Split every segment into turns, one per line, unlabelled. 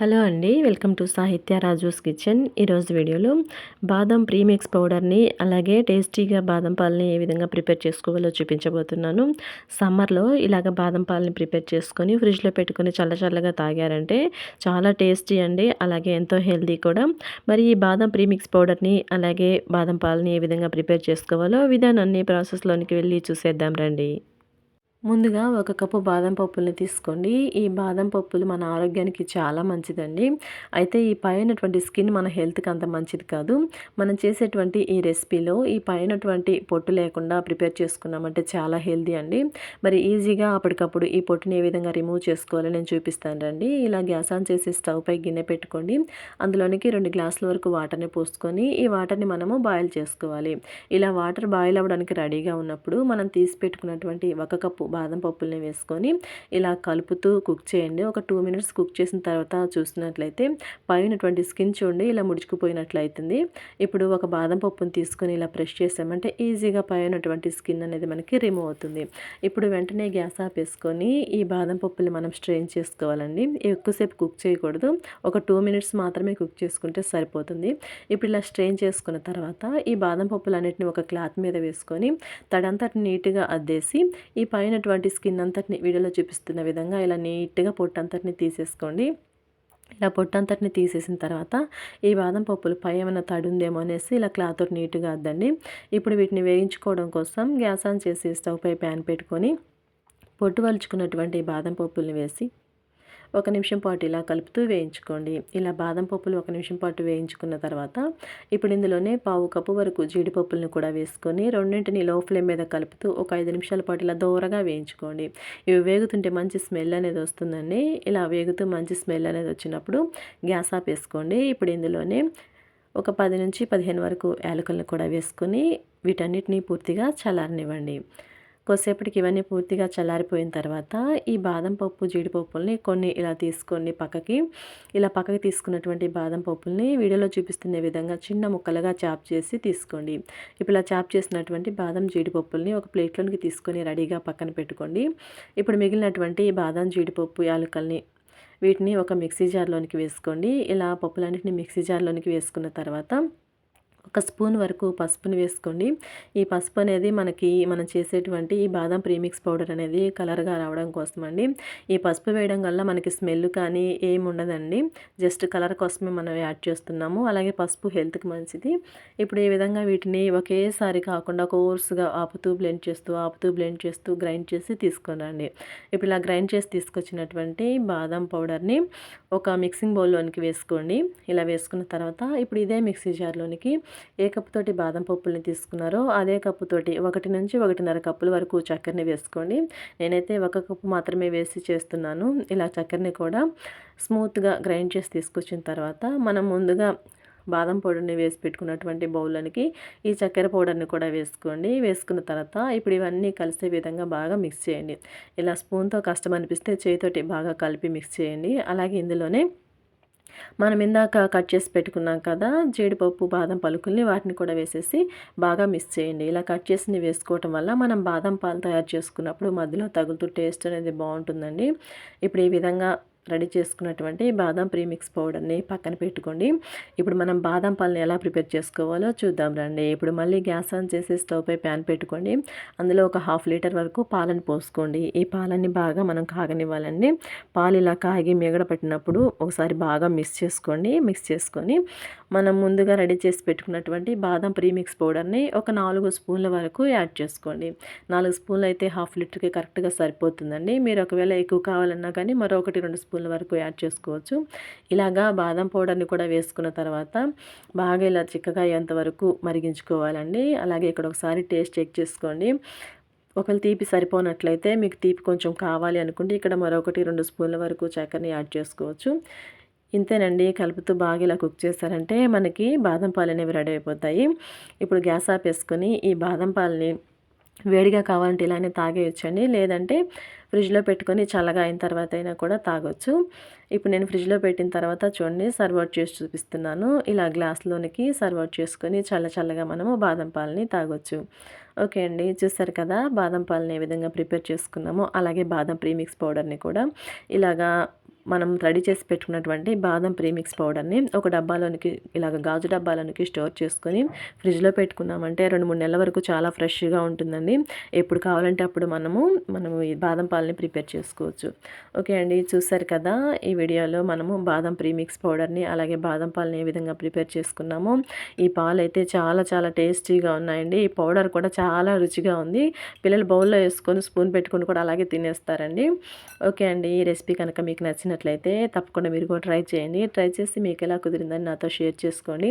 Hello అండి welcome to సాహిత్య Raju's kitchen. ఈరోజు వీడియోలో బాదం ప్రీమిక్స్ పౌడర్ని అలాగే టేస్టీగా బాదం పాలని ఏ విధంగా ప్రిపేర్ చేసుకోవాలో చూపించబోతున్నాను. సమ్మర్లో ఇలాగ బాదం పాలని ప్రిపేర్ చేసుకొని ఫ్రిడ్జ్లో పెట్టుకొని చల్ల చల్లగా తాగారంటే చాలా టేస్టీ అండి అలాగే ఎంతో హెల్దీ కూడా. మరి ఈ బాదం ప్రీమిక్స్ పౌడర్ని అలాగే బాదం పాలని ఏ విధంగా ప్రిపేర్ చేసుకోవాలో విధానాన్ని ప్రాసెస్లోనికి వెళ్ళి చూసేద్దాం రండి. ముందుగా ఒక కప్పు బాదం పప్పుల్ని తీసుకోండి. ఈ బాదం పప్పులు మన ఆరోగ్యానికి చాలా మంచిదండి. అయితే ఈ పైనటువంటి స్కిన్ మన హెల్త్కి అంత మంచిది కాదు. మనం చేసేటువంటి ఈ రెసిపీలో ఈ పైనటువంటి పొట్టు లేకుండా ప్రిపేర్ చేసుకున్నామంటే చాలా హెల్దీ అండి. మరి ఈజీగా అప్పటికప్పుడు ఈ పొట్టుని ఏ విధంగా రిమూవ్ చేసుకోవాలో నేను చూపిస్తాను రండి. ఇలా గ్యాస్ ఆన్ చేసి స్టవ్ పై గిన్నె పెట్టుకోండి. అందులోనికి రెండు గ్లాసుల వరకు వాటర్ని పోసుకొని ఈ వాటర్ని మనము బాయిల్ చేసుకోవాలి. ఇలా వాటర్ బాయిల్ అవ్వడానికి రెడీగా ఉన్నప్పుడు మనం తీసి పెట్టుకున్నటువంటి ఒక కప్పు బాదం పప్పుల్ని వేసుకొని ఇలా కలుపుతూ కుక్ చేయండి. ఒక టూ మినిట్స్ కుక్ చేసిన తర్వాత చూస్తున్నట్లయితే పైనటువంటి స్కిన్ చూడండి ఇలా ముడుచుకుపోయినట్లయితుంది. ఇప్పుడు ఒక బాదం పప్పుని తీసుకొని ఇలా ప్రెష్ చేసామంటే ఈజీగా పైనటువంటి స్కిన్ అనేది మనకి రిమూవ్ అవుతుంది. ఇప్పుడు వెంటనే గ్యాస్ ఆపేసుకొని ఈ బాదం పప్పుని మనం స్ట్రెయిన్ చేసుకోవాలండి. ఎక్కువసేపు కుక్ చేయకూడదు. ఒక టూ మినిట్స్ మాత్రమే కుక్ చేసుకుంటే సరిపోతుంది. ఇప్పుడు ఇలా స్ట్రెయిన్ చేసుకున్న తర్వాత ఈ బాదం పప్పులు అన్నిటిని ఒక క్లాత్ మీద వేసుకొని తడంతా నీట్గా అద్దేసి ఈ పైన ఉన్నటువంటి స్కిన్ అంతటిని వీడియోలో చూపిస్తున్న విధంగా ఇలా నీట్గా పొట్టు అంతటిని తీసేసుకోండి. ఇలా పొట్టంతటిని తీసేసిన తర్వాత ఈ బాదం పప్పులు పై ఏమైనా తడుందేమో అనేసి ఇలా క్లాత్ నీట్గా అద్దండి. ఇప్పుడు వీటిని వేయించుకోవడం కోసం గ్యాస్ ఆన్ చేసి స్టవ్ పై ప్యాన్ పెట్టుకొని పొట్టు వలుచుకున్నటువంటి బాదం పప్పుల్ని వేసి ఒక నిమిషం పాటు ఇలా కలుపుతూ వేయించుకోండి. ఇలా బాదం పప్పులు ఒక నిమిషం పాటు వేయించుకున్న తర్వాత ఇప్పుడు ఇందులోనే పావు కప్పు వరకు జీడిపప్పులను కూడా వేసుకొని రెండింటిని లో ఫ్లేమ్ మీద కలుపుతూ ఒక ఐదు నిమిషాల పాటు ఇలా దూరగా వేయించుకోండి. ఇవి వేగుతుంటే మంచి స్మెల్ అనేది వస్తుందండి. ఇలా వేగుతూ మంచి స్మెల్ అనేది వచ్చినప్పుడు గ్యాస్ ఆఫ్ వేసుకోండి. ఇప్పుడు ఇందులోనే ఒక పది నుంచి పదిహేను వరకు యాలకులను కూడా వేసుకొని వీటన్నిటిని పూర్తిగా చల్లారనివ్వండి. కొద్దిసేపటికి ఇవన్నీ పూర్తిగా చల్లారిపోయిన తర్వాత ఈ బాదం పప్పు జీడిపప్పుల్ని కొన్ని ఇలా తీసుకొని పక్కకి ఇలా పక్కకి తీసుకున్నటువంటి బాదం పప్పుల్ని వీడియోలో చూపిస్తున్న విధంగా చిన్న ముక్కలుగా చాప్ చేసి తీసుకోండి. ఇప్పుడు ఇలా చాప్ చేసినటువంటి బాదం జీడిపప్పుల్ని ఒక ప్లేట్లోనికి తీసుకొని రెడీగా పక్కన పెట్టుకోండి. ఇప్పుడు మిగిలినటువంటి బాదం జీడిపప్పు యాలకల్ని వీటిని ఒక మిక్సీ జార్లోనికి వేసుకోండి. ఇలా పప్పులన్నింటిని మిక్సీ జార్లోనికి వేసుకున్న తర్వాత ఒక స్పూన్ వరకు పసుపుని వేసుకోండి. ఈ పసుపు అనేది మనకి మనం చేసేటువంటి ఈ బాదం ప్రీమిక్స్ పౌడర్ అనేది కలర్గా రావడం కోసం అండి ఈ పసుపు వేయడం వల్ల మనకి స్మెల్ కానీ ఏమి ఉండదండి. జస్ట్ కలర్ కోసమే మనం యాడ్ చేస్తున్నాము. అలాగే పసుపు హెల్త్కి మంచిది. ఇప్పుడు ఈ విధంగా వీటిని ఒకేసారి కాకుండా కోర్సుగా ఆపుతూ బ్లెండ్ చేస్తూ ఆపుతూ బ్లెండ్ చేస్తూ గ్రైండ్ చేసి తీసుకురండి. ఇప్పుడు ఇలా గ్రైండ్ చేసి తీసుకొచ్చినటువంటి బాదం పౌడర్ని ఒక మిక్సింగ్ బౌల్లోనికి వేసుకోండి. ఇలా వేసుకున్న తర్వాత ఇప్పుడు ఇదే మిక్సీ జార్లోనికి ఏ కప్పుతోటి బాదం పప్పుల్ని తీసుకున్నారో అదే కప్పుతోటి ఒకటి నుంచి ఒకటిన్నర కప్పుల వరకు చక్కెరని వేసుకోండి. నేనైతే ఒక కప్పు మాత్రమే వేసి చేస్తున్నాను. ఇలా చక్కెరని కూడా స్మూత్గా గ్రైండ్ చేసి తీసుకొచ్చిన తర్వాత మనం ముందుగా బాదం పౌడర్ని వేసి పెట్టుకున్నటువంటి బౌల్లోనికి ఈ చక్కెర పౌడర్ని కూడా వేసుకోండి. వేసుకున్న తర్వాత ఇప్పుడు ఇవన్నీ కలిసే విధంగా బాగా మిక్స్ చేయండి. ఇలా స్పూన్తో కష్టం అనిపిస్తే చేతితోటి బాగా కలిపి మిక్స్ చేయండి. అలాగే ఇందులోనే మనం ఇందాక కట్ చేసి పెట్టుకున్నాం కదా జీడిపప్పు బాదం పలుకుల్ని వాటిని కూడా వేసేసి బాగా మిక్స్ చేయండి. ఇలా కట్ చేసి వేసుకోవటం వల్ల మనం బాదం పాలు తయారు చేసుకున్నప్పుడు మధ్యలో తగులుతూ టేస్ట్ అనేది బాగుంటుందండి. ఇప్పుడు ఈ విధంగా రెడీ చేసుకున్నటువంటి బాదం ప్రీమిక్స్ పౌడర్ని పక్కన పెట్టుకోండి. ఇప్పుడు మనం బాదం పాలని ఎలా ప్రిపేర్ చేసుకోవాలో చూద్దాం రండి. ఇప్పుడు మళ్ళీ గ్యాస్ ఆన్ చేసి స్టవ్ పై ప్యాన్ పెట్టుకోండి. అందులో ఒక హాఫ్ లీటర్ వరకు పాలను పోసుకోండి. ఈ పాలని బాగా మనం కాగనివ్వాలండి. పాలు ఇలా కాగి మిగడ పెట్టినప్పుడు ఒకసారి బాగా మిక్స్ చేసుకోండి. మిక్స్ చేసుకొని మనం ముందుగా రెడీ చేసి పెట్టుకున్నటువంటి బాదం ప్రీమిక్స్ పౌడర్ని ఒక నాలుగు స్పూన్ల వరకు యాడ్ చేసుకోండి. నాలుగు స్పూన్లు అయితే హాఫ్ లీటర్కి కరెక్ట్గా సరిపోతుందండి. మీరు ఒకవేళ ఎక్కువ కావాలన్నా కానీ మరొకటి రెండు స్పూన్ వరకు యాడ్ చేసుకోవచ్చు. ఇలాగా బాదం పౌడర్ని కూడా వేసుకున్న తర్వాత బాగా ఇలా చిక్కగా అయ్యేంతవరకు మరిగించుకోవాలండి. అలాగే ఇక్కడ ఒకసారి టేస్ట్ చెక్ చేసుకోండి. ఒకవేళ తీపి సరిపోనట్లయితే మీకు తీపి కొంచెం కావాలి అనుకుంటే ఇక్కడ మరొకటి రెండు స్పూన్ల వరకు చక్కెరని యాడ్ చేసుకోవచ్చు. ఇంతేనండి కలుపుతూ బాగా ఇలా కుక్ చేస్తారంటే మనకి బాదం పాలు అనేవి రెడీ అయిపోతాయి. ఇప్పుడు గ్యాస్ ఆపేసుకొని ఈ బాదం పాలని వేడిగా కావాలంటే ఇలానే తాగేయచ్చండి. లేదంటే ఫ్రిడ్జ్లో పెట్టుకొని చల్లగా అయిన తర్వాత అయినా కూడా తాగొచ్చు. ఇప్పుడు నేను ఫ్రిడ్జ్లో పెట్టిన తర్వాత చూడండి సర్వ్ చేసి చూపిస్తున్నాను. ఇలా గ్లాస్లోనికి సర్వ్ చేసుకొని చల్ల చల్లగా మనము బాదం పాలని తాగొచ్చు. ఓకే అండి చూస్తారు కదా బాదం పాలని ఏ విధంగా ప్రిపేర్ చేసుకున్నామో అలాగే బాదం ప్రీమిక్స్ పౌడర్ని కూడా ఇలాగా మనం రెడీ చేసి పెట్టుకున్నటువంటి బాదం ప్రీమిక్స్ పౌడర్ని ఒక డబ్బాలోనికి ఇలాగ గాజు డబ్బాలోనికి స్టోర్ చేసుకొని ఫ్రిడ్జ్లో పెట్టుకున్నామంటే రెండు మూడు నెలల వరకు చాలా ఫ్రెష్గా ఉంటుందండి. ఎప్పుడు కావాలంటే అప్పుడు మనము మనము ఈ బాదం పాలని ప్రిపేర్ చేసుకోవచ్చు. ఓకే అండి చూసారు కదా ఈ వీడియోలో మనము బాదం ప్రీమిక్స్ పౌడర్ని అలాగే బాదం పాలని ఏ విధంగా ప్రిపేర్ చేసుకున్నాము. ఈ పాలు అయితే చాలా చాలా టేస్టీగా ఉన్నాయండి. ఈ పౌడర్ కూడా చాలా రుచిగా ఉంది. పిల్లలు బౌల్లో వేసుకొని స్పూన్ పెట్టుకుని కూడా అలాగే తినేస్తారండి. ఓకే అండి ఈ రెసిపీ కనుక మీకు నచ్చినట్లయితే తప్పకుండా మీరు కూడా ట్రై చేయండి. ట్రై చేసి మీకు ఎలా కుదిరిందని నాతో షేర్ చేసుకోండి.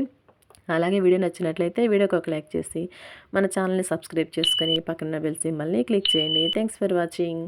అలాగే వీడియో నచ్చినట్లయితే వీడియోకి ఒక లైక్ చేసి మన ఛానల్ని సబ్స్క్రైబ్ చేసుకొని పక్కన బెల్ సింబల్ని క్లిక్ చేయండి. Thanks for watching.